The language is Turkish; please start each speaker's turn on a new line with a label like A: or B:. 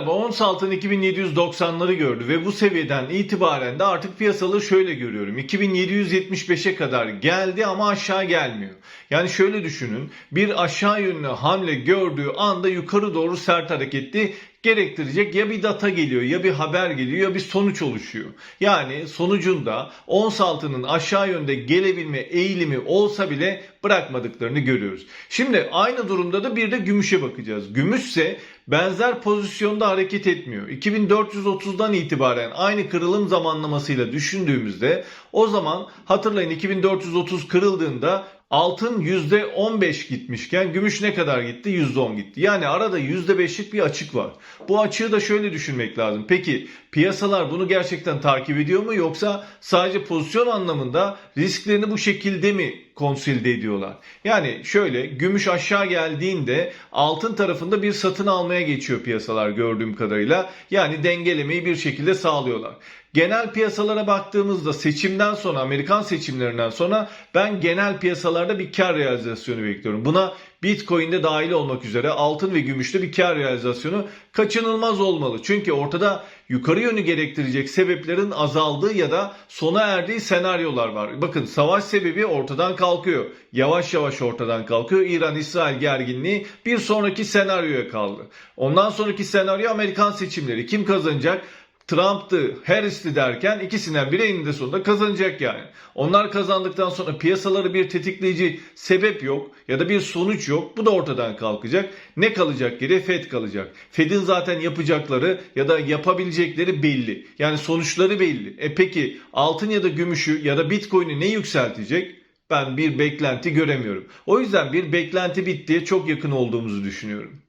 A: Merhaba, ons altın 2790'ları gördü ve bu seviyeden itibaren de artık piyasaları şöyle görüyorum. 2775'e kadar geldi ama aşağı gelmiyor. Yani şöyle düşünün, bir aşağı yönlü hamle gördüğü anda yukarı doğru sert hareketli gerektirecek ya bir data geliyor ya bir haber geliyor ya bir sonuç oluşuyor. Yani sonucunda ons altının aşağı yönde gelebilme eğilimi olsa bile bırakmadıklarını görüyoruz. Şimdi aynı durumda da bir de gümüşe bakacağız. Gümüşse benzer pozisyonda hareket etmiyor. 2430'dan itibaren aynı kırılım zamanlamasıyla düşündüğümüzde o zaman hatırlayın 2430 kırıldığında altın %15 gitmişken gümüş ne kadar gitti? %10 gitti. Yani arada %5'lik bir açık var. Bu açığı da şöyle düşünmek lazım. Peki piyasalar bunu gerçekten takip ediyor mu yoksa sadece pozisyon anlamında risklerini bu şekilde mi konsolide ediyorlar? Yani şöyle gümüş aşağı geldiğinde altın tarafında bir satın almaya geçiyor piyasalar gördüğüm kadarıyla. Yani dengelemeyi bir şekilde sağlıyorlar. Genel piyasalara baktığımızda seçimden sonra Amerikan seçimlerinden sonra ben genel piyasalarda bir kar realizasyonu bekliyorum. Buna Bitcoin'de dahil olmak üzere altın ve gümüşte bir kar realizasyonu kaçınılmaz olmalı. Çünkü ortada yukarı yönü gerektirecek sebeplerin azaldığı ya da sona erdiği senaryolar var. Bakın savaş sebebi ortadan kalkıyor. Yavaş yavaş ortadan kalkıyor. İran-İsrail gerginliği bir sonraki senaryoya kaldı. Ondan sonraki senaryo Amerikan seçimleri. Kim kazanacak? Trump'tı, Harris'ti derken ikisinden biri eninde sonunda kazanacak yani. Onlar kazandıktan sonra piyasaları bir tetikleyici sebep yok ya da bir sonuç yok. Bu da ortadan kalkacak. Ne kalacak geriye? Fed kalacak. Fed'in zaten yapacakları ya da yapabilecekleri belli. Yani sonuçları belli. E peki altın ya da gümüşü ya da Bitcoin'i ne yükseltecek? Ben bir beklenti göremiyorum. O yüzden bir beklenti bittiye çok yakın olduğumuzu düşünüyorum.